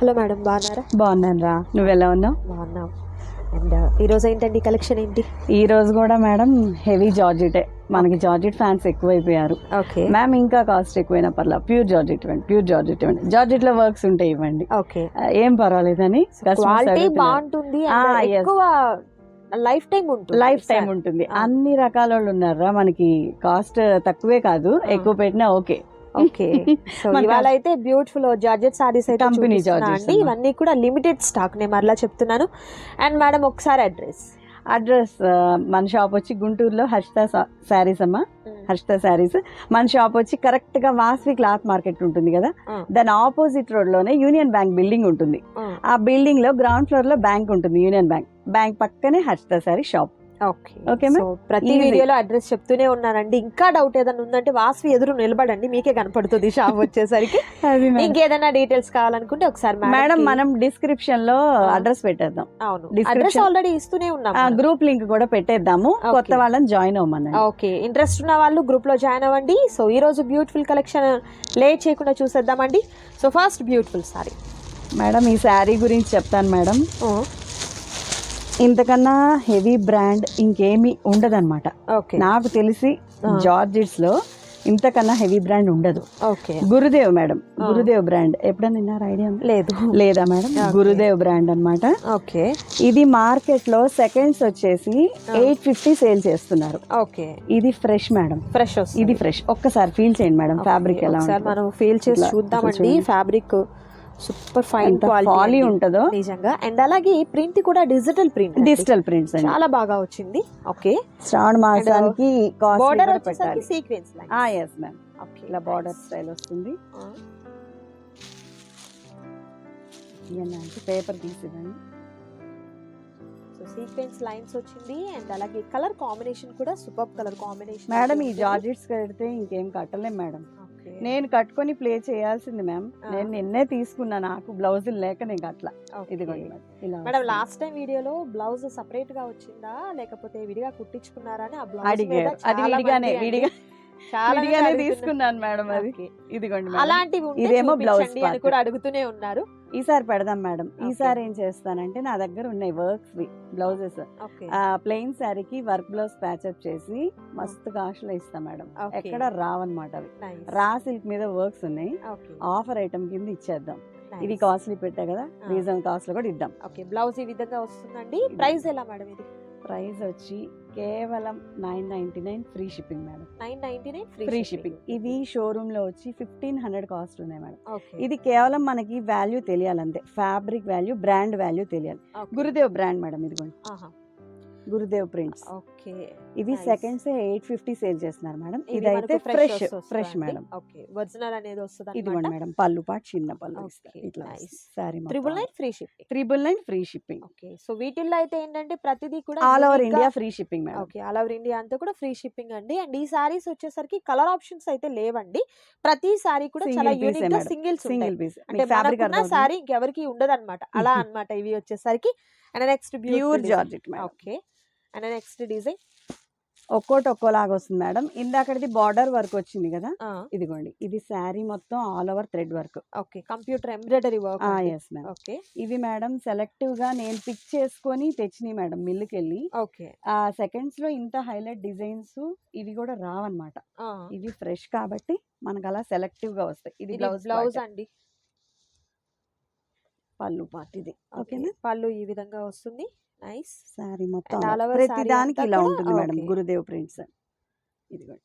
Hello madam బాగున్నారా? బాగున్నాను రా నువ్వు ఎలా ఉన్నావు? బాగున్నాం. అండ్ ఈరోజు ఏంటండి కలెక్షన్ ఏంటి? ఈ రోజు కూడా మేడం హెవీ జార్జెటే. మనకి జార్జెట్ ఫ్యాన్స్ ఎక్కువైపోయారు. ఓకే. మ్యామ్ ఇంకా కాస్ట్ ఎక్కువైనా పర్లా. ప్యూర్ జార్జెట్ ఇవ్వండి ప్యూర్ జార్జెట్ ఇవ్వండి. జార్జెట్లో వర్క్స్ ఉంటాయి ఇవ్వండి. ఓకే. ఏం పర్వాలేదని క్వాలిటీ బాగుంటుంది. ఎక్కువ లైఫ్ టైం ఉంటుంది. లైఫ్ టైం ఉంటుంది. అన్ని రకాల వాళ్ళు ఉన్నారా మనకి కాస్ట్ తక్కువే కాదు. ఎక్కువ పెట్టినా ఓకే. ఓకే. సో ఇవాళ అయితే బ్యూటిఫుల్ జార్జెట్ సారీస్ అయితే అండి. అన్నమాట. ఇవన్నీ కూడా లిమిటెడ్ స్టాక్ నేను మరలా చెప్తున్నాను. అండ్ మేడం ఒకసారి అడ్రస్. అడ్రస్ మన షాప్ వచ్చి గుంటూరులో హర్షిత శారీస్ అమ్మా. హర్షిత శారీస్ మన షాప్ వచ్చి కరెక్ట్గా వాస్వి క్లాత్ మార్కెట్ ఉంటుంది కదా. దాని ఆపోజిట్ రోడ్లోనే యూనియన్ బ్యాంక్ బిల్డింగ్ ఉంటుంది. ఆ. బిల్డింగ్లో గ్రౌండ్ ఫ్లోర్లో బ్యాంక్ ఉంటుంది యూనియన్ బ్యాంక్. బ్యాంక్ పక్కనే హర్షిత శారీ షాప్. ఓకే. ప్రతి. వీడియోలో అడ్రస్ చెప్తూనే ఉన్నానండి. ఇంకా డౌట్ ఏదైనా ఉందంటే వాస్వి ఎదురు నిలబడండి. మీకే కనపడుతుంది షాప్ వచ్చేసరికి. ఇంకేదైనా డీటెయిల్స్ కావాలనుకుంటే ఒకసారి మేడం మనం డిస్క్రిప్షన్లో. అడ్రస్ పెట్టేద్దాం. అవును. అడ్రస్ ఆల్రెడీ ఇస్తూనే ఉన్నాం. గ్రూప్ లింక్ కూడా పెట్టేద్దాము. కొత్త వాళ్ళని జాయిన్ అవ్వమనండి. ఓకే. ఇంట్రెస్ట్ ఉన్న వాళ్ళు గ్రూప్లో జాయిన్ అవ్వండి. సో ఈ రోజు బ్యూటిఫుల్ కలెక్షన్ లేట్ చేయకుండా చూసేద్దామండి. So first beautiful sorry madam ఈ శారీ గురించి చెప్తాను మేడం ఇంతకన్నా హెవీ బ్రాండ్ ఇంకేమీ ఉండదన్నమాట. ఓకే. నాకు తెలిసి. జార్జిట్స్లో ఇంతకన్నా హెవీ బ్రాండ్ ఉండదు. Okay. Gurudev madam. Gurudev brand. ఎప్పుడైనా విన్నారా ఐడియా లేదు. లేదా మేడం. గురుదేవ్ బ్రాండ్ అన్నమాట. ఓకే. ఇది మార్కెట్లో సెకండ్స్ వచ్చేసి. ఎయిట్ ఫిఫ్టీ సేల్ చేస్తున్నారు. ఓకే. ఇది ఫ్రెష్ మేడం. ఫ్రెష్ ఇది ఫ్రెష్. ఒక్కసారి ఫీల్ చేయండి మేడం ఫ్యాబ్రిక్ ఎలా ఉంటుంది. మనం ఫీల్ చేసి చూద్దామండి. ఫ్యాబ్రిక్ సూపర్ ఫైన్ క్వాలిటీ ఉంటుందో. నిజంగా. అండ్ అలాగే ప్రింట్ కూడా డిజిటల్ ప్రింట్ డిజిటల్ ప్రింట్స్ చాలా బాగా వచ్చింది. ఓకే శ్రావణ మాసానికి కాస్ట్ బోర్డర్ వచ్చేసరికి సీక్వెన్స్ లైన్ ఎస్ మ్యామ్ ఇలా బార్డర్ స్టైల్ వస్తుంది. ఇవన్నీ అంటే పేపర్ తీసివ్వండి సో సీక్వెన్స్ లైన్స్ వచ్చింది. అండ్ అలాగే కలర్ కాంబినేషన్ కూడా సూపర్ కలర్ కాంబినేషన్ మేడం ఈ జార్జెట్స్ కడితే ఇంకేం కట్టలేం మేడం నేను కట్టుకొని ప్లే చేయాల్సింది మ్యామ్. నేను నిన్నే తీసుకున్నా నాకు బ్లౌజ్ లేక నేను అట్లా ఇదిగోండి మేడం. లాస్ట్ టైం వీడియోలో బ్లౌజ్ సపరేట్గా వచ్చిందా లేకపోతే విడిగా కుట్టించుకున్నారా అడిగారు అది విడిగానే విడిగా విడిగానే. తీసుకున్నాను మేడం అది. ఇదిగోండి. అలాంటివి ఇదేమో బ్లౌజ్ అని. కూడా అడుగుతూనే ఉన్నారు ఈసారి పెడదాం మేడం. ఈసారి ఏం చేస్తానంటే నా దగ్గర ఉన్నాయి వర్క్స్ బ్లౌజెస్. ప్లెయిన్ శారీకి వర్క్ బ్లౌజ్ ప్యాచప్ చేసి మస్తు కాస్ట్లో ఇస్తాం మేడం. ఎక్కడ రావన్నమాట అవి. రా సిల్క్ మీద వర్క్స్ ఉన్నాయి. ఆఫర్ ఐటమ్ కింద ఇచ్చేద్దాం. ఇది కాస్ట్లీ పెట్టా కదా. రీజన్ కాస్ట్లో కూడా ఇద్దాం. ఓకే. బ్లౌజ్ ఈ విధంగా వస్తుందండి. ప్రైస్ ఎలా మేడం ఇది? ప్రైస్ వచ్చి కేవలం nine ninety nine free shipping madam. Nine ninety nine free shipping. ఇవి షోరూమ్లో వచ్చి ఫిఫ్టీన్ హండ్రెడ్ కాస్ట్ ఉన్నాయి మేడం. ఇది కేవలం మనకి వాల్యూ తెలియాలంతే. ఫ్యాబ్రిక్ వాల్యూ బ్రాండ్ వాల్యూ తెలియాలి. గురుదేవ్ బ్రాండ్ మేడం ఇదిగోండి. గురుదేవ్ ప్రింట్స్. ఓకే. ఇవి. సెకండ్స్ ఎయిట్ ఫిఫ్టీ సేల్ చేస్తున్నారు మేడం. ఇది ఇదైతే మనకు fresh fresh? Madam. Okay. Original అనేది వస్తుంది ఇదిగోండి మేడం పళ్ళు పాటు చిన్న పళ్ళు ఇట్లా. Sorry triple nine free shipping triple nine free shipping okay. So వీటిల్లో అయితే ఏంటంటే ప్రతిదీ కూడా all over India free shipping madam. Okay. All over India అంతా కూడా ఫ్రీ షిప్పింగ్ అండి. అండ్ ఈ సారీస్ వచ్చేసరికి కలర్ ఆప్షన్స్ అయితే లేవండి. ప్రతి సారీ కూడా చాలా యూనిక్గా ఉంటాయి. సింగిల్ పీస్ అంటే ఫ్యాబ్రిక్ సారీ ఇంకెవరికి ఉండదు అలా అన్నమాట ఇవి వచ్చేసరికి. And next pure georgette okay. And next design ఒక్కోటి ఒక్కోలాగా వస్తుంది మేడం. ఇందాకటిది బార్డర్ వర్క్ వచ్చింది కదా? ఇదిగోండి. ఇది శారీ మొత్తం all over thread work okay. Computer embroidery work yes madam okay. ఇవి మేడం సెలెక్టివ్గా నేను పిక్ చేసుకొని తెచ్చినాయి మేడం మిల్లుకి వెళ్ళి ఓకే. ఆ సెకండ్స్లో ఇంత హైలైట్ డిజైన్స్ ఇవి కూడా రావన్నమాట. ఇవి ఫ్రెష్ కాబట్టి మనకు అలా సెలెక్టివ్గా వస్తాయి. ఇది బ్లౌజ్ బ్లౌజ్ అండి. పళ్ళు పార్ట్ ఇది ఓకే. ఓకేనా పళ్ళు ఈ విధంగా వస్తుంది. నైస్. శారీ మొత్తం ప్రతి దానికి ఇలా ఉంటుంది మేడం. గురుదేవ్ ప్రింట్స్. ఇదిగోండి.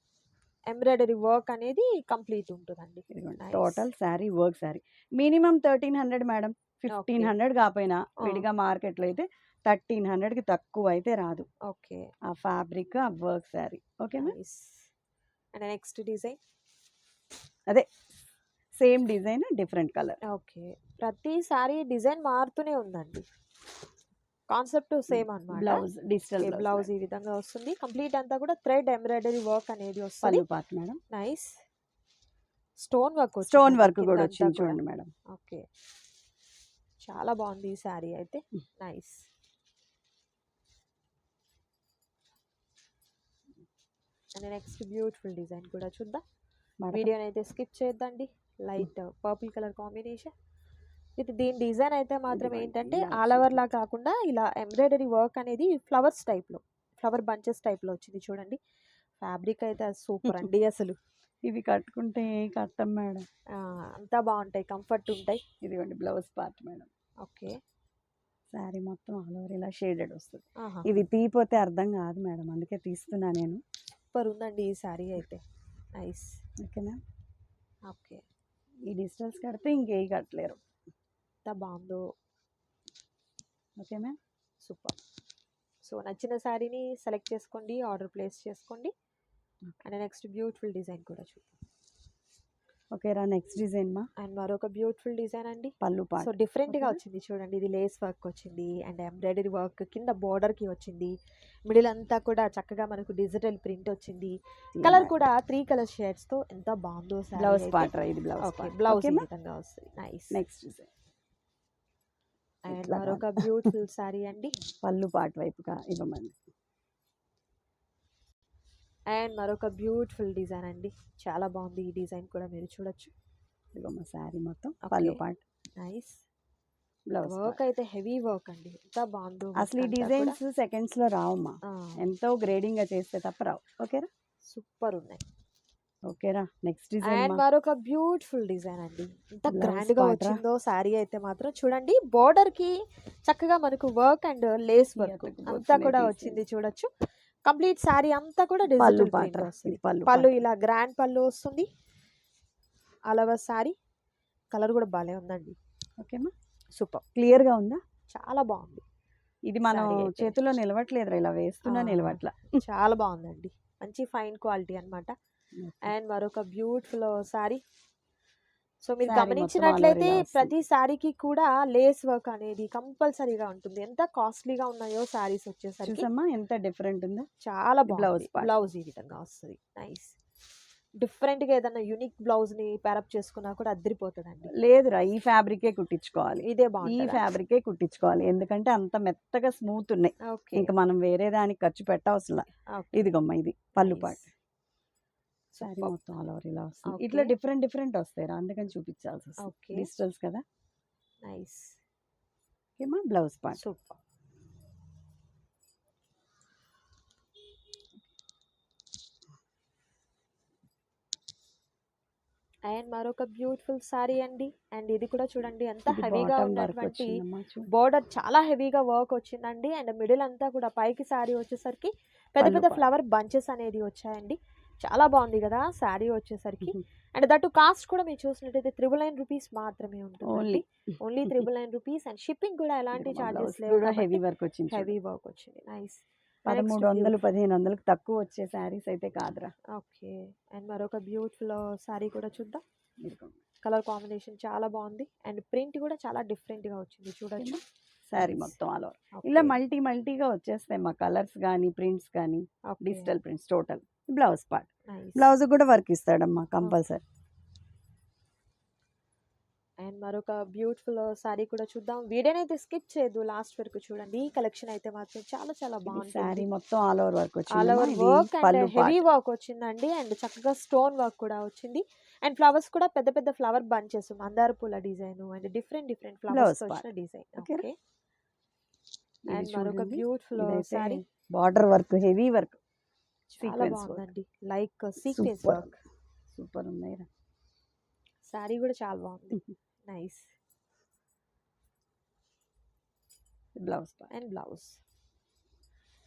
ఎంబ్రాయిడరీ వర్క్ అనేది కంప్లీట్ ఉంటుందండి. Total sari work sari minimum thirteen hundred madam. Fifteen hundred కాకపోయినా ఆ. విడిగా మార్కెట్లో అయితే థర్టీన్ హండ్రెడ్కి తక్కువ అయితే రాదు. ఓకే. ఆ ఫ్యాబ్రిక్ ఆ work sari nice. And next design? Same design different colour. Okay. ప్రతి సారీ డిజైన్ మారుతూనే ఉందండి. కాన్సెప్ట్ సేమ్ అన్నమాట. బ్లౌజ్ డిజిటల్ బ్లౌజ్ ఈ విధంగా వస్తుంది. కంప్లీట్ అంతా కూడా థ్రెడ్ ఎంబ్రాయిడరీ వర్క్ అనేది వస్తుంది. Part madam. Nice. Stone work stone work కూడా వచ్చింది చూడండి మేడం. ఓకే. చాలా బాగుంది ఈ శారీ అయితే. Nice. And next beautiful design కూడా చూద్దాం. వీడియోని అయితే skip చేద్దండి light purple colour combination. With దీని డిజైన్ అయితే మాత్రం ఏంటంటే ఆల్ ఓవర్ లా కాకుండా ఇలా ఎంబ్రాయిడరీ వర్క్ అనేది ఫ్లవర్స్ టైప్లో ఫ్లవర్ బంచెస్ టైప్లో వచ్చింది చూడండి. ఫ్యాబ్రిక్ అయితే సూపర్ అండి అసలు. ఇవి కట్టుకుంటే కట్టం మేడం. అంతా బాగుంటాయి కంఫర్ట్ ఉంటాయి. ఇదిగోండి blouse part madam. Okay. Sari మొత్తం ఆల్ ఓవర్ ఇలా షేడెడ్ వస్తుంది. ఇవి తీపోతే అర్థం కాదు మేడం అందుకే తీస్తున్నా నేను. సూపర్ ఉందండి ఈ శారీ అయితే. నైస్. ఓకేనా ఓకే. ఈ డిజిటల్స్ కడితే ఇంకేవి కట్టలేరు. ఎంత బాగుందో. Okay ma'am. సూపర్. సో నచ్చిన శారీని సెలెక్ట్ చేసుకోండి ఆర్డర్ ప్లేస్ చేసుకోండి. అండ్ నెక్స్ట్ బ్యూటిఫుల్ డిజైన్ కూడా చూద్దాం. ఓకేరా నెక్స్ట్ డిజైన్ మా. అండ్ మరొక బ్యూటిఫుల్ డిజైన్ అండి. పళ్ళు సో పాట డిఫరెంట్గా Okay. వచ్చింది చూడండి. ఇది లేస్ వర్క్ వచ్చింది అండ్ ఎంబ్రాయిడరీ వర్క్ కింద బోర్డర్కి వచ్చింది. మిడిల్ అంతా కూడా చక్కగా మనకు డిజిటల్ ప్రింట్ వచ్చింది. కలర్ కూడా త్రీ కలర్ షేడ్స్తో ఎంత బాగుందో బ్లౌజ్ పాట ఇది బ్లౌజ్ ఓకే బ్లౌజ్ వస్తుంది. నైస్. Next design. అండ్ మరొక బ్యూటిఫుల్ సారీ అండి. పళ్ళు పాట వైపుగా ఇవ్వమంది. అండ్ మరొక బ్యూటిఫుల్ డిజైన్ అండి. చాలా బాగుంది ఈ డిజైన్ కూడా మీరు చూడొచ్చు. ఇదిగోమ్మ శారీ మొత్తం పళ్ళు. పాట. నైస్. బ్లౌజ్ వర్క్ అయితే హెవీ వర్క్ అండి. ఎంత బాగుందో అసలు ఈ డిజైన్స్ సెకండ్స్లో రావమ్మా ఎంతో గ్రేడింగ్గా చేస్తే తప్ప రావు. ఓకేరా సూపర్ ఉన్నాయి. ఓకేరా నెక్స్ట్ డిజైన్ మరొక బ్యూటిఫుల్ డిజైన్ అండి. ఎంత గ్రాండ్గా? వచ్చిందో శారీ అయితే మాత్రం చూడండి. బోర్డర్కి చక్కగా మనకు వర్క్ అండ్ లేస్ వర్క్ అంతా కూడా. వచ్చింది చూడొచ్చు. కంప్లీట్ శారీ అంతా కూడా డిజిటల్ పళ్ళు. ఇలా గ్రాండ్ పళ్ళు వస్తుంది. అలవ శారీ. కలర్ కూడా బాగానే ఉందండి. ఓకేమా? సూపర్. క్లియర్గా ఉందా? చాలా బాగుంది. ఇది మనం. చేతిలో నిలవట్లేదురా ఇలా వేస్తున్నా. నిలవట్ల. చాలా బాగుందండి. మంచి ఫైన్ క్వాలిటీ అన్నమాట. అండ్ మరొక బ్యూటిఫుల్ సారీ సో మీరు గమనించినట్లయితే. ప్రతి సారీకి కూడా లేస్ వర్క్ అనేది కంపల్సరీగా ఉంటుంది. ఎంత కాస్ట్లీగా ఉన్నాయో సారీస్ వచ్చేసరికి ఎంత డిఫరెంట్ ఉందో. చాలా part. బ్లౌజ్ ఈ విధంగా వస్తుంది. నైస్. డిఫరెంట్గా ఏదైనా యూనిక్ బ్లౌజ్ని పేరప్ చేసుకున్నా కూడా అద్దరిపోతుందండి. లేదురా ఈ ఫ్యాబ్రికే కుట్టించుకోవాలి. ఇదే ఈ బాగుంది ఫ్యాబ్రికే కుట్టించుకోవాలి. ఎందుకంటే అంత మెత్తగా స్మూత్ ఉన్నాయి. ఇంకా మనం వేరే దానికి ఖర్చు పెట్టవసరం ఇదిగోమ్మ ఇది పళ్ళు పాట శారీ మొత్తం ఆల్ ఓవర్ ఇలా వస్తుంది ఇట్లా. డిఫరెంట్ డిఫరెంట్ వస్తాయి రా. అందుకని చూపించాల్సి వస్తుంది ఓకే. డిజిటల్స్ కదా? నైస్. ఓకేమా బ్లౌజ్ పార్ట్. సూపర్. అండ్ మరొక బ్యూటిఫుల్ సారీ అండి. అండ్ ఇది కూడా చూడండి ఎంత హెవీగా ఉన్నటువంటి బోర్డర్ చాలా హెవీగా వర్క్ వచ్చిందండి. అండ్ మిడిల్ అంతా కూడా పైకి సారీ వచ్చేసరికి పెద్ద పెద్ద. ఫ్లవర్ బంచెస్ అనేది వచ్చాయండి. చాలా బాగుంది కదా సారీ వచ్చేసరికి. అండ్ దట్టు కాస్ట్ కూడా మీరు చూసినట్టయితే త్రిబుల్ నైన్ రూపీస్ మాత్రమే ఉంటుంది only. Only triple nine rupees and shipping కూడా ఎలాంటి చార్జెస్ లేవు కూడా హెవీ వర్క్ వచ్చింది. హెవీ వర్క్ వచ్చింది. నైస్. పదమూడు వందలు పదిహేను వందలకు తక్కువ వచ్చే శారీస్ అయితే కాదురా. ఓకే. అండ్ మరొక బ్యూటిఫుల్ సారీ కూడా చూద్దాం. కలర్ కాంబినేషన్ చాలా బాగుంది. అండ్ ప్రింట్ కూడా చాలా డిఫరెంట్గా వచ్చింది చూడొచ్చు. శారీ. మొత్తం ఆల్ ఓవర్. ఇలా మల్టీ మల్టీగా వచ్చేస్తాయి మా కలర్స్ కానీ ప్రింట్స్ కానీ. Digital prints total. Blouse part. Blouse కూడా వర్క్ ఇస్తాడమ్మా కంపల్సరీ. అండ్ మరొక బ్యూటిఫుల్ సారీ కూడా చూద్దాం. వీడియోనైతే స్కిప్ చేయదు లాస్ట్ వరకు చూడండి. ఈ కలెక్షన్ అయితే మాత్రం చాలా చాలా శారీ బాగుంటుంది. మొత్తం all over work all over work and heavy. Work వచ్చిందండి. అండ్ చక్కగా స్టోన్ వర్క్ కూడా వచ్చింది. అండ్ ఫ్లవర్స్ కూడా పెద్ద పెద్ద ఫ్లవర్ బంచెస్ మందార పూల design and different different flowers వచ్చిన డిజైన్. ఓకే. అండ్ మరొక. Beautiful sari border work heavy work. Sequence బాగుందండి. Like sequence work. సూపర్ ఉన్నాయి సారీ కూడా చాలా బాగుంది. Nice. Blouse and blouse.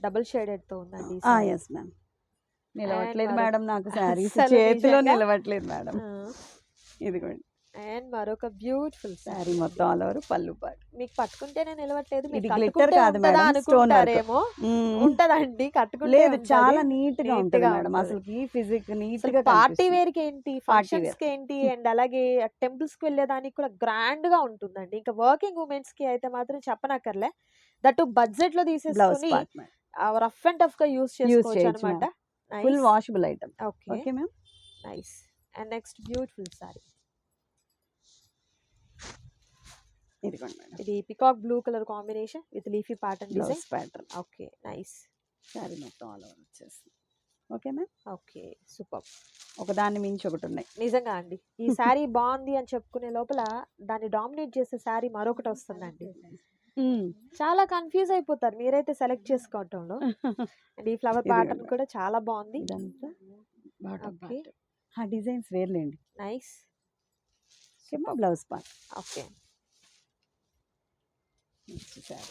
Double షేడెడ్తో ఉందండి. ఎస్ మ్యామ్ నిలవట్లేదు మేడం నాకు శారీస్ చేతిలో? నిలవట్లేదు మేడం. ఆ, ఇదిగోండి. అండ్ మరొక బ్యూటిఫుల్ శారీ సారీ మొత్తం ఆల్ ఓవర్ పళ్ళు పాటు. మీకు పట్టుకుంటేనే నిలవట్లేదు మీరు కట్టుకుంటే కాదు మేడం, work. అనుకుంటారేమో? ఉంటదండి కట్టుకుంటే లేదు. చాలా నీట్గా ఉంటుంది మేడం. అసలు ఫిజిక్ నీట్గా పార్టీ. వేర్కి ఏంటి? ఫంక్షన్స్కి ఏంటి? అండ్ అలాగే టెంపుల్స్కి వెళ్ళేదానికి కూడా గ్రాండ్గా ఉంటుందండి. ఇంకా వర్కింగ్ ఉమెన్స్కి అయితే మాత్రం చెప్పనక్కర్లే. దట్టు బడ్జెట్లో తీసేసుకొని రఫ్ అండ్ టఫ్గా యూస్ చేసుకోవచ్చు అనమాట full washable item okay okay ma'am nice and next beautiful sari ఇదిగోండి మేడం ఇది peacock blue colour combination with leafy pattern design blouse pattern okay nice sari మొత్తం ఆల్ ఓవర్ వచ్చేస్తుంది okay ma'am okay super ఒకదాన్ని మించి ఒకటి ఉన్నాయి. నిజంగా అండి. ఈ శారీ బాగుంది అని చెప్పుకునే లోపల దాన్ని డామినేట్ చేసే శారీ మరొకటి వస్తుందండి. చాలా కన్ఫ్యూజ్ అయిపోతారు. మీరైతే సెలెక్ట్ చేసుకోవటంలో. అండ్ ఈ ఫ్లవర్ ప్యాటర్న్ కూడా. చాలా బాగుంది. ఆ డిజైన్స్ వేర్లేండి. నైస్ బ్లౌజ్ పార్ట్ ఓకే చూసారు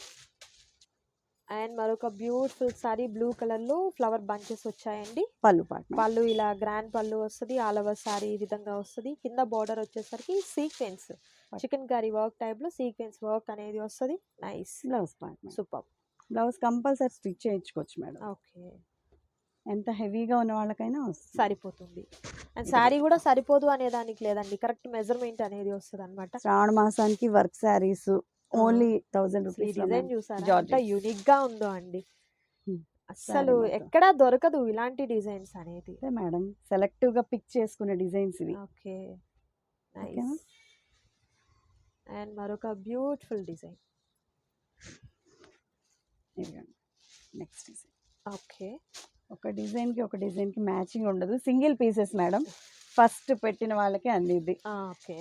అండ్ మరొక బ్యూటిఫుల్ సారీ బ్లూ కలర్లో ఫ్లవర్ బంచెస్ వచ్చాయండి. పళ్ళు పళ్ళు ఇలా గ్రాండ్ పళ్ళు వస్తుంది ఆల్ ఓవర్ సారీ ఈ విధంగా వస్తుంది. కింద బార్డర్ వచ్చేసరికి సీక్వెన్స్. చికెన్ కర్రీ వర్క్ టైప్లో సీక్వెన్స్ వర్క్ అనేది వస్తుంది. Nice. Blouse part super. Blouse compulsory stitch చేయించుకోవచ్చు మేడం. ఓకే. ఎంత హెవీగా ఉన్న వాళ్ళకైనా సరిపోతుంది. అండ్ శారీ కూడా సరిపోదు అనే దానికి లేదండి. కరెక్ట్ మెజర్మెంట్ అనేది వస్తుంది అనమాట శ్రావణ మాసానికి work saris only thousand rupees design ఎంత Georgette. యూనిక్గా ఉందో అండి. మొత్తం. ఎక్కడా దొరకదు ఇలాంటి డిజైన్స్ అనేది. మేడం. సెలెక్టివ్గా పిక్ చేసుకునే డిజైన్స్ ఇవి. ఓకే. అండ్ మరొక beautiful design. Next design. Okay. ఒక డిజైన్కి ఒక డిజైన్కి మ్యాచింగ్ ఉండదు. Single pieces madam. ఫస్ట్ పెట్టిన వాళ్ళకి అందిద్ది. ఓకే.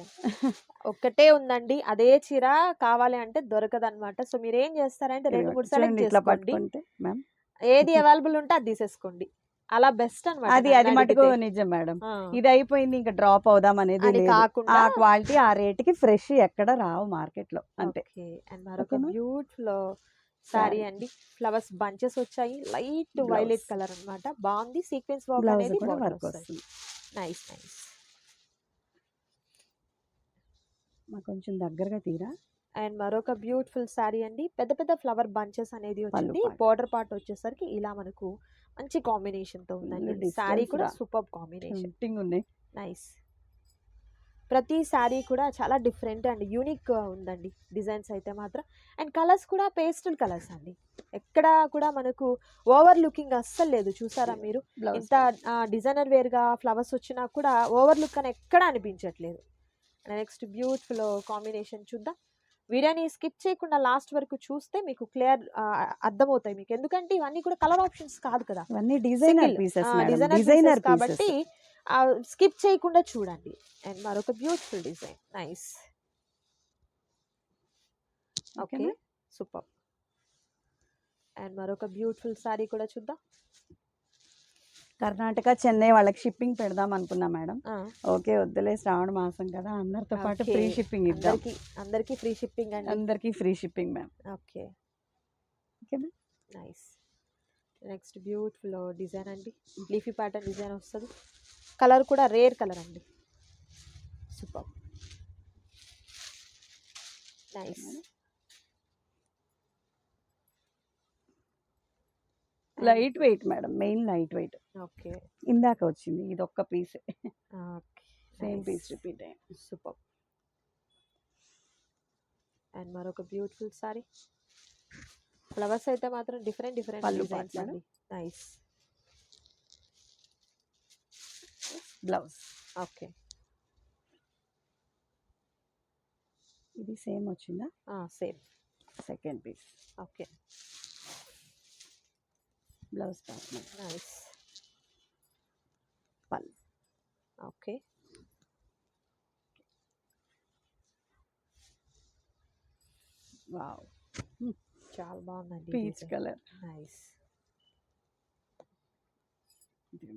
ఒక్కటే ఉందండి. అదే చీర కావాలి అంటే దొరకదు అనమాట సో మీరు ఏం చేస్తారంటే రెండు మూడు సెలెక్ట్ చేసుకోండి. పట్టుకుంటే మ్యామ్. ఏది అవైలబుల్ ఉంటే అది తీసేసుకోండి. అలా బెస్ట్ అనమాట అది అది మటుకు నిజం మేడం. ఇది అయిపోయింది ఇంకా డ్రాప్ అవుదాం అనేది కాకుండా ఆ క్వాలిటీ ఆ రేట్కి ఫ్రెష్ ఎక్కడ రావు మార్కెట్లో అంతే అండ్ మరొక? బ్యూటిఫుల్ సారీ. అండి. ఫ్లవర్స్ బంచెస్ వచ్చాయి. లైట్. వైలెట్ కలర్ అన్నమాట. బాగుంది. సీక్వెన్స్ వర్క్ అనేది కూడా వర్క్ వస్తుంది. నైస్ నైస్ మాకు కొంచెం దగ్గరగా తీరా? అండ్ మరొక బ్యూటిఫుల్ సారీ అండి. పెద్ద పెద్ద ఫ్లవర్ బంచెస్ అనేది వచ్చింది. బార్డర్ పార్ట్ వచ్చేసరికి ఇలా మనకు మంచి కాంబినేషన్తో ఉందండి సారీ కూడా. Super combination. ఉన్నాయి. నైస్ ప్రతి శారీ కూడా చాలా డిఫరెంట్ అండ్ యూనిక్ ఉందండి డిజైన్స్ అయితే మాత్రం. అండ్ కలర్స్ కూడా పేస్టల్ కలర్స్ అండి. ఎక్కడ కూడా మనకు ఓవర్ లుకింగ్ అస్సలు లేదు. చూసారా మీరు? ఇంత డిజైనర్ వేర్గా ఫ్లవర్స్ వచ్చినా కూడా ఓవర్ లుక్ అని ఎక్కడ అనిపించట్లేదు. నెక్స్ట్ బ్యూటిఫుల్ కాంబినేషన్ చూద్దాం. వీడియోని స్కిప్ చేయకుండా లాస్ట్ వరకు చూస్తే మీకు క్లియర్ అర్థమవుతాయి మీకు. ఎందుకంటే ఇవన్నీ కూడా కలర్ ఆప్షన్స్ కాదు కదా. డిజైనర్ డిజైనర్ కాబట్టి స్కిప్ చేయకుండా చూడండి. అండ్ మరొక beautiful design nice okay? Super and మరొక బ్యూటిఫుల్ సారీ కూడా చూద్దాం. కర్ణాటక చెన్నై వాళ్ళకి షిప్పింగ్ పెడదాం అనుకున్నా మేడం. ఓకే వద్దులే శ్రావణ మాసం కదా అందరితో పాటు. ఫ్రీ షిప్పింగ్ ఇద్దాం. అందరికి అందరికి ఫ్రీ షిప్పింగ్ అండి. అందరికి ఫ్రీ షిప్పింగ్ మ్యామ్ ఓకే ఓకేనా నైస్ నెక్స్ట్ బ్యూటిఫుల్ డిజైన్ అండి. లీఫీ ప్యాటర్న్ డిజైన్ వస్తుంది. కలర్ కూడా రేర్ కలర్ అండి. Super. Nice. Light weight madam main light weight. Okay. ఇందాక వచ్చింది ఇది ఒక్క piece. Okay. Same piece repeat అయ్యింది సూపర్. అండ్ మరొక బ్యూటిఫుల్ సారీ. ఫ్లవర్స్ అయితే మాత్రం డిఫరెంట్ డిఫరెంట్ డిజైన్స్. అండి. నైస్. బ్లౌజ్. ఓకే. ఇది సేమ్ వచ్చిందా? Same. Second piece. Okay. Blouse nice. పళ్ళు ఓకే. వావ్. చాలా బాగుందండి peach colour. Nice.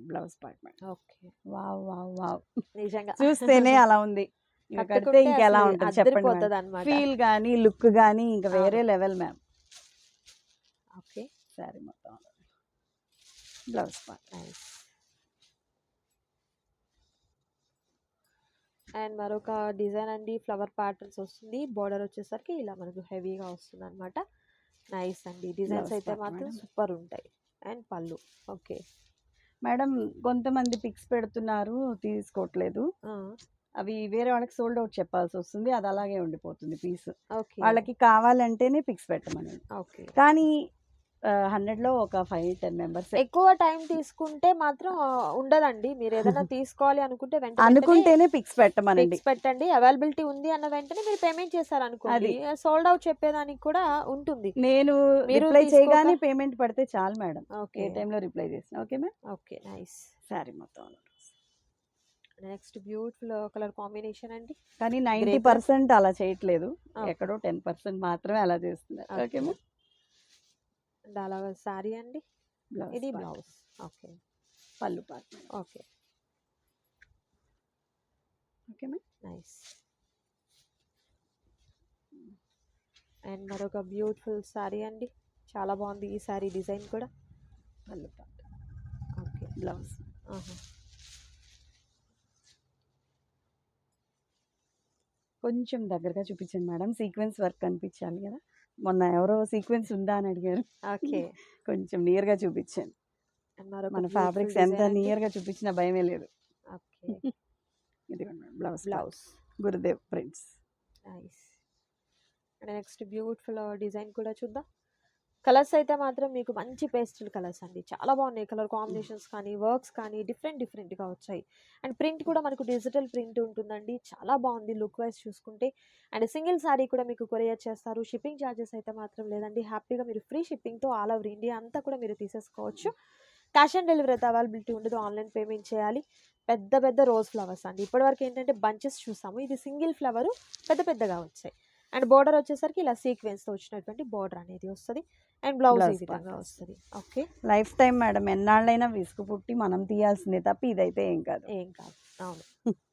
Blouse part okay. Wow wow wow. నిజంగా. చూస్తేనే అలా ఉంది. ఇంకా కడితే కట్టుకుంటే ఇంకెలా అసలు ఉంటుంది చెప్పండి ఫీల్ కానీ లుక్ కానీ ఇంకా వేరే లెవెల్ మ్యామ్ ఓకే. సారీ మొత్తం బ్లౌజ్ పార్ట్ అండ్ మరొక డిజైన్ అండి ఫ్లవర్ ప్యాటర్న్స్ వస్తుంది. బార్డర్ వచ్చేసరికి ఇలా మనకు హెవీగా వస్తుంది అనమాట నైస్ అండి డిజైన్స్ అయితే మాత్రం. సూపర్ ఉంటాయి. అండ్ పళ్ళు. ఓకే. మేడం కొంతమంది పిక్స్ పెడుతున్నారు తీసుకోవట్లేదు. అవి వేరే వాళ్ళకి సోల్డ్ అవుట్ చెప్పాల్సి వస్తుంది అది అలాగే ఉండిపోతుంది పీస్. ఓకే. వాళ్ళకి కావాలంటేనే పిక్స్ పెట్టమని ఓకే. కానీ హండ్రెడ్లో ఒక ఫైవ్ టెన్ మెంబర్స్. ఎక్కువ టైం తీసుకుంటే మాత్రం ఉండదండి. మీరు ఏదైనా తీసుకోవాలి అనుకుంటే వెంటనే అనుకుంటేనే పిక్స్ పెట్టమనండి. ఫిక్స్ పెట్టండి. అవైలబిలిటీ ఉంది అన్న వెంటనే మీరు పేమెంట్ చేశారు అనుకోండి సోల్డ్ అవుట్ చెప్పేదానికి కూడా ఉంటుంది. నేను మీరు రిప్లై చేయగానే పేమెంట్ పడితే చాలు మేడం. ఓకే. ఏ టైంలో రిప్లై చేసిన. Okay ma'am? Okay nice. Sari మొత్తం నెక్స్ట్ బ్యూటిఫుల్ కలర్ కాంబినేషన్ అండి. కానీ నైంటీ. పర్సెంట్ అలా చేయట్లేదు. ఎక్కడో టెన్ పర్సెంట్ మాత్రమే అలా చేస్తున్నారు. ఓకే. మ్యామ్? అండ్ అలా సారీ అండి? ఇది బ్లౌజ్. ఓకే. పళ్ళు పాట ఓకే. Okay nice. అండ్ మరొక బ్యూటిఫుల్ సారీ అండి. చాలా బాగుంది ఈ సారీ డిజైన్ కూడా. పళ్ళు పాట ఓకే. బ్లౌజ్. కొంచెం దగ్గరగా చూపించండి మేడం. సీక్వెన్స్ వర్క్ కనిపించాలి కదా. మొన్న ఎవరో సీక్వెన్స్ ఉందా అని అడిగారు. ఓకే. కొంచెం నియర్గా చూపించాను. మన ఫ్యాబ్రిక్స్ ఎంత design అండి. నియర్గా చూపించినా భయమే లేదు. ఇది blouse blouse Gurudev prints nice next beautiful design కూడా చూద్దాం. కలర్స్ అయితే మాత్రం మీకు మంచి పేస్టల్ కలర్స్ అండి. చాలా బాగున్నాయి. కలర్ కాంబినేషన్స్ కానీ వర్క్స్ కానీ డిఫరెంట్ డిఫరెంట్గా వచ్చాయి. అండ్ ప్రింట్ కూడా మనకు డిజిటల్ ప్రింట్ ఉంటుందండి. చాలా బాగుంది లుక్ వైజ్ చూసుకుంటే. అండ్ సింగిల్ శారీ కూడా మీకు కొరియర్ చేస్తారు. షిప్పింగ్ ఛార్జెస్ అయితే మాత్రం లేదండి. హ్యాపీగా మీరు ఫ్రీ షిప్పింగ్తో ఆల్ ఓవర్ ఇండియా అంతా కూడా మీరు తీసేసుకోవచ్చు. క్యాష్ ఆన్ డెలివరీ అయితే అవైలబిలిటీ ఉండదు. ఆన్లైన్ పేమెంట్ చేయాలి. పెద్ద పెద్ద రోజ్ ఫ్లవర్స్ అండి. ఇప్పటివరకు ఏంటంటే బంచెస్ చూసాము. ఇది సింగిల్ ఫ్లవర్ పెద్ద పెద్దగా వచ్చాయి. అండ్ బోర్డర్ వచ్చేసరికి ఇలా సీక్వెన్స్తో వచ్చినటువంటి బోర్డర్ అనేది వస్తుంది. అండ్ బ్లౌజ్ ఈ విధంగా వస్తుంది. ఓకే. లైఫ్ టైం మేడం ఎన్నాళ్ళైనా విసుగు పుట్టి మనం తీయాల్సిందే తప్ప ఇదైతే ఏం కాదు. ఏం కాదు. అవును.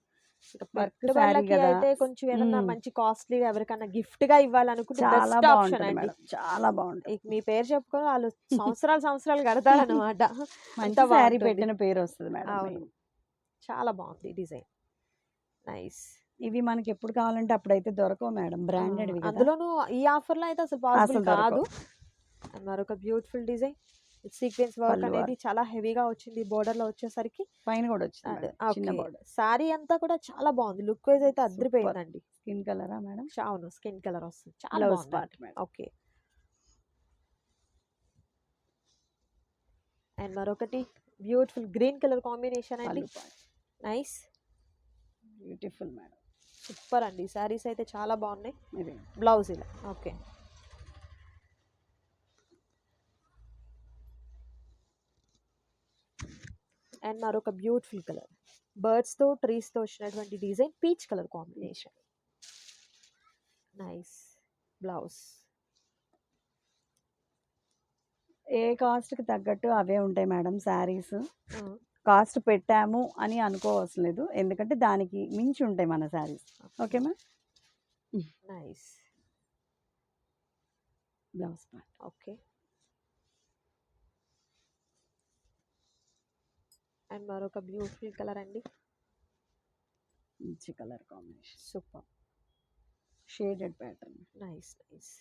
అయితే కొంచెం ఏదన్నా. మంచి కాస్ట్లీగా ఎవరికైనా గిఫ్ట్గా ఇవ్వాలనుకుంటే చాలా బెస్ట్ ఆప్షన్ అండి. చాలా బాగుంటుంది. మీ పేరు చెప్పుకొని వాళ్ళు సంవత్సరాలు సంవత్సరాలు కడతారనమాట మంచి శారీ. పెట్టిన పేరు వస్తుంది మేడం అవును. చాలా బాగుంది డిజైన్. నైస్. ఇవి మనకి ఎప్పుడు కావాలంటే అప్పుడైతే దొరకవు మేడం బ్రాండెడ్ అందులోనూ ఈ ఆఫర్లో అయితే అసలు పాసిబుల్. కాదు. మరొక బ్యూటిఫుల్ డిజైన్ సీక్వెన్స్ వర్క్ అనేది చాలా హెవీగా వచ్చింది బోర్డర్లో వచ్చేసరికి. పైన కూడా వచ్చింది సారీ అంతా కూడా చాలా బాగుంది. లుక్ వైజ్ అయితే అదిరిపోయిందండి స్కిన్ కలరా మేడం? అవును స్కిన్ కలర్ వస్తుంది. చాలా బాగుంది. ఓకే అండ్ మరొకటి బ్యూటిఫుల్ గ్రీన్ కలర్ కాంబినేషన్ అండి. Nice beautiful madam. సూపర్ అండి. సారీస్ అయితే చాలా బాగున్నాయి. బ్లౌజ్ ఇలా. ఓకే. అండ్ మరొక బ్యూటిఫుల్ కలర్. బర్డ్స్తో ట్రీస్తో వచ్చినటువంటి design peach colour combination. Nice. Blouse. ఏ కాస్ట్కి తగ్గట్టు అవే ఉంటాయి మేడం శారీస్. కాస్ట్ పెట్టాము అని అనుకోవసం లేదు. ఎందుకంటే దానికి మించి ఉంటాయి మన saris. Okay. Ma'am nice. Blouse part. Okay. And మరొక బ్యూటిఫుల్ కలర్ అండి. మంచి colour combination. Super. Shaded pattern. Nice nice.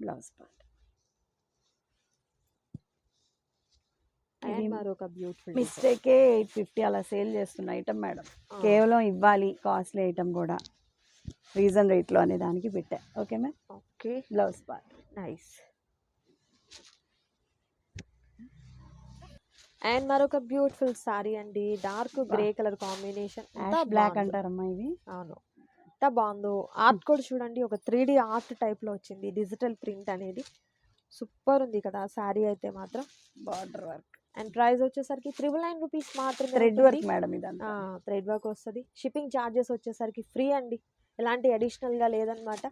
Blouse part and ఇది మరొక బ్యూటిఫుల్ మిస్టేకే ఎయిట్ ఫిఫ్టీ అలా సేల్ చేస్తున్న ఐటమ్ మేడం. కేవలం ఇవ్వాలి కాస్ట్లీ ఐటమ్ కూడా. రీజన్ రేట్లో అనే దానికి పెట్టా. Okay ma'am? Okay. Blouse part. Nice and మరొక బ్యూటిఫుల్ సారీ అండి. Dark grey colour combination black అంటారమ్మా ఇవి? అవును. ఎంత బాగుందో ఆర్ట్ కూడా చూడండి. ఒక త్రీ డి ఆర్ట్ టైప్లో వచ్చింది. డిజిటల్ ప్రింట్ అనేది. సూపర్ ఉంది కదా సారీ అయితే మాత్రం. బార్డర్ వర్క్ అండ్ ప్రైస్ వచ్చేసరికి త్రిబుల్ నైన్ రూపీస్ మాత్రమే థ్రెడ్ వర్క్ మేడం ఇదంతా. థ్రెడ్ వర్క్ వస్తుంది. షిప్పింగ్ ఛార్జెస్ వచ్చేసరికి ఫ్రీ అండి. ఎలాంటి additional గా లేదనమాట.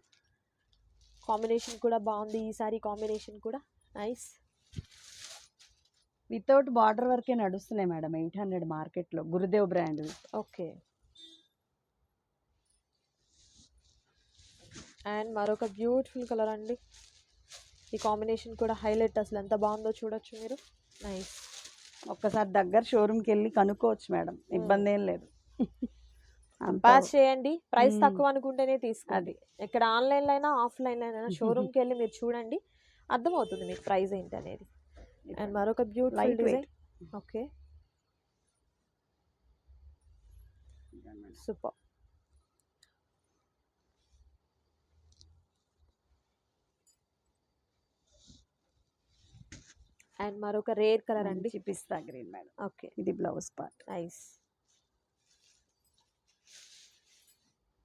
కాంబినేషన్ కూడా బాగుంది. ఈ సారీ కాంబినేషన్ కూడా నైస్. వితౌట్ బార్డర్ వర్కే నడుస్తున్నాయి మేడం ఎయిట్ హండ్రెడ్ మార్కెట్లో. గురుదేవ్ బ్రాండ్. ఓకే. అండ్ మరొక బ్యూటిఫుల్ కలర్ అండి. ఈ కాంబినేషన్ కూడా హైలైట్ అసలు ఎంత బాగుందో చూడొచ్చు మీరు. నైస్. ఒక్కసారి దగ్గర షోరూమ్కి వెళ్ళి కనుక్కోవచ్చు మేడం. ఇబ్బంది ఏం లేదు. పాస్ చేయండి. ప్రైస్. తక్కువ అనుకుంటేనే తీసుకోండి. ఇక్కడ ఆన్లైన్లో అయినా ఆఫ్లైన్ అయినా షోరూమ్కి వెళ్ళి మీరు చూడండి. అర్థమవుతుంది మీకు ప్రైస్ ఏంటి అనేది. అండ్ మరొక beautiful. Design okay super and మరొక రేర్ కలర్ అండి. మంచి పిస్తా గ్రీన్ మేడం ఓకే. ఇది blouse part. Nice.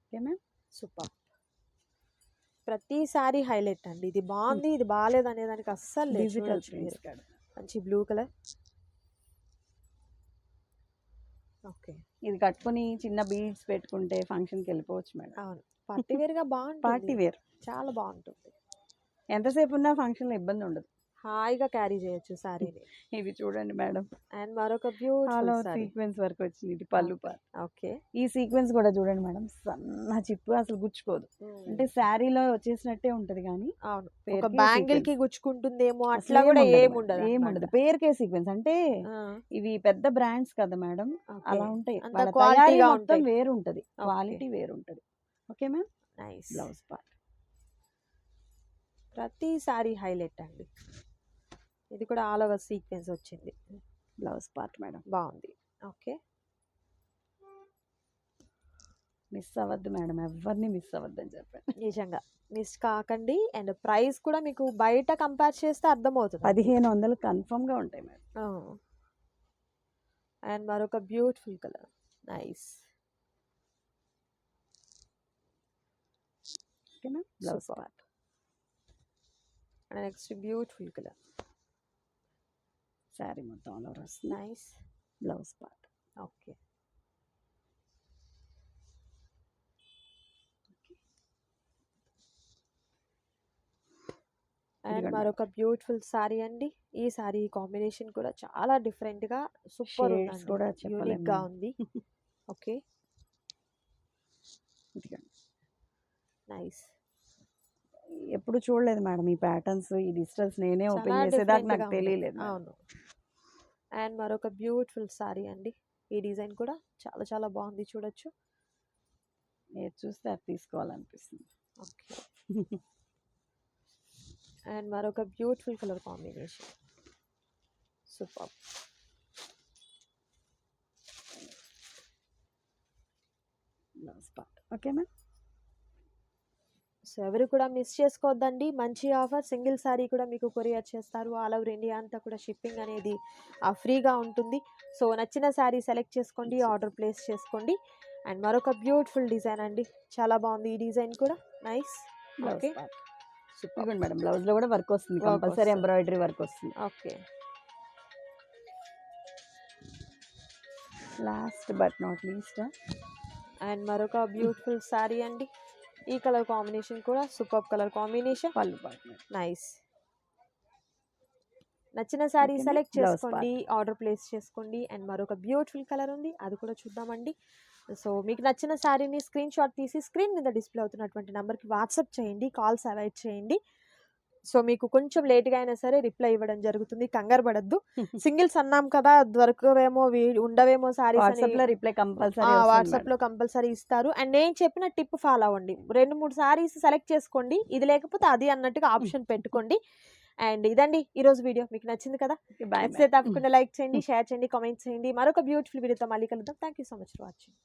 Okay ma'am? Super. ప్రతిసారి హైలైట్ అండి. ఇది బాగుంది ఇది బాగాలేదు అనే దానికి అస్సలు లేదు డిజిటల్ మంచి బ్లూ కలర్. ఓకే. ఇది కట్టుకొని చిన్న బీడ్స్ పెట్టుకుంటే ఫంక్షన్కి వెళ్ళిపోవచ్చు మేడం అవును. పార్టీ వేర్గా బాగుంటుంది. పార్టీ వేర్ చాలా బాగుంటుంది. ఎంతసేపు ఉన్నా ఫంక్షన్లో ఇబ్బంది ఉండదు. హాయిగా క్యారీ చేయొచ్చు సారీని ఇవి చూడండి మేడం. అండ్ మరొక బ్యూటిఫుల్ సీక్వెన్స్ వర్క్ వచ్చింది ఇది పళ్ళు ఓకే ఈ సీక్వెన్స్ కూడా చూడండి మేడం సన్న చిప్పు అసలు గుచ్చుకోదు. అంటే శారీలో వచ్చేసినట్టే ఉంటది కానీ అవును. ఒక బ్యాంగిల్కి. గుచ్చుకుంటుందేమో అట్లా కూడా ఏముండదు ఏముండదు మేడం. ఏముండదు పేరుకే సీక్వెన్స్. అంటే ఇవి పెద్ద బ్రాండ్స్ కదా మేడం. అలా ఉంటాయి. తయారీ గా మొత్తం. వేరు ఉంటది. క్వాలిటీ వేరు ఉంటది okay ma'am? Nice. Blouse part. ప్రతి సారీ హైలైట్ అండి. ఇది కూడా ఆల్ ఓవర్ సీక్వెన్స్ వచ్చింది. Blouse part madam. బాగుంది. ఓకే. మిస్ అవ్వద్దు మేడం ఎవరిని మిస్ అవ్వద్దు అని చెప్పాను. నిజంగా. మిస్ కాకండి. అండ్ ప్రైస్ కూడా మీకు బయట కంపేర్ చేస్తే అర్థమవుతుంది. పదిహేను వందలు కన్ఫర్మ్గా ఉంటాయి మేడం. అండ్ మరొక beautiful colour. Nice. Blouse. Part. And next beautiful colour. Sari మొత్తం ఆల్ ఓవర్ వస్తుంది nice blouse part okay and. మరొక బ్యూటిఫుల్ సారీ అండి ఈ సారీ కాంబినేషన్ కూడా చాలా డిఫరెంట్గా సూపర్ కూడా యూనిక్గా. ఉంది ఓకే. నైస్ ఎప్పుడు చూడలేదు మేడం ఈ ప్యాటర్న్స్ ఈ డిజిటల్స్ నేనే ఓపెన్ చేసేదాకా నాకు. తెలియలేదు. అవును అండ్ మరొక బ్యూటిఫుల్ సారీ అండి. ఈ డిజైన్ కూడా చాలా చాలా బాగుంది చూడొచ్చు. ఏది చూస్తే అది తీసుకోవాలనిపిస్తుంది. ఓకే. అండ్ మరొక beautiful colour combination. Super. Part okay ma'am so ఎవరు కూడా మిస్ చేసుకోవద్దండి మంచి ఆఫర్ సింగిల్ సారీ కూడా మీకు కొరియర్ చేస్తారు. ఆల్ ఓవర్ ఇండియా అంతా కూడా షిప్పింగ్ అనేది ఫ్రీగా ఉంటుంది. సో నచ్చిన శారీ సెలెక్ట్ చేసుకోండి ఆర్డర్ ప్లేస్ చేసుకోండి. అండ్ మరొక బ్యూటిఫుల్ డిజైన్ అండి. చాలా బాగుంది ఈ డిజైన్ కూడా. నైస్ ఓకే సూపర్ మేడం బ్లౌజ్లో కూడా వర్క్ వస్తుంది. కంపల్సరీ. ఎంబ్రాయిడరీ వర్క్ వస్తుంది. Okay last but not least and మరొక బ్యూటిఫుల్ శారీ అండి. ఈ కలర్ కాంబినేషన్ కూడా సూపర్ కలర్ కాంబినేషన్. పళ్ళు నైస్. నచ్చిన శారీ? సెలెక్ట్ చేసుకోండి ఆర్డర్ ప్లేస్ చేసుకోండి. అండ్ మరొక బ్యూటిఫుల్ కలర్ ఉంది అది కూడా చూద్దామండి. సో మీకు నచ్చిన శారీని స్క్రీన్ షాట్ తీసి స్క్రీన్ మీద డిస్ప్లే అవుతున్నటువంటి నెంబర్కి వాట్సాప్ చేయండి కాల్స్ అవాయిడ్ చేయండి. సో మీకు కొంచెం లేట్గా అయినా సరే రిప్లై ఇవ్వడం జరుగుతుంది. కంగారు పడద్దు. సింగిల్స్ అన్నాం కదా దొరకవేమో ఉండవేమో సారీస్ రిప్లై కంపల్సరీ వాట్సాప్లో కంపల్సరీ ఇస్తారు. అండ్ నేను చెప్పిన టిప్ ఫాలో అవ్వండి. రెండు మూడు సారీస్ సెలెక్ట్ చేసుకోండి. ఇది లేకపోతే అది అన్నట్టుగా ఆప్షన్ పెట్టుకోండి. అండ్ ఇదండి ఈ రోజు వీడియో. మీకు నచ్చింది కదా? నచ్చితే తప్పకుండా లైక్ చేయండి షేర్ చేయండి కామెంట్ చేయండి. మరొక బ్యూటిఫుల్ వీడియోతో మళ్ళీ కలుద్దాం. Thank you so much for watching.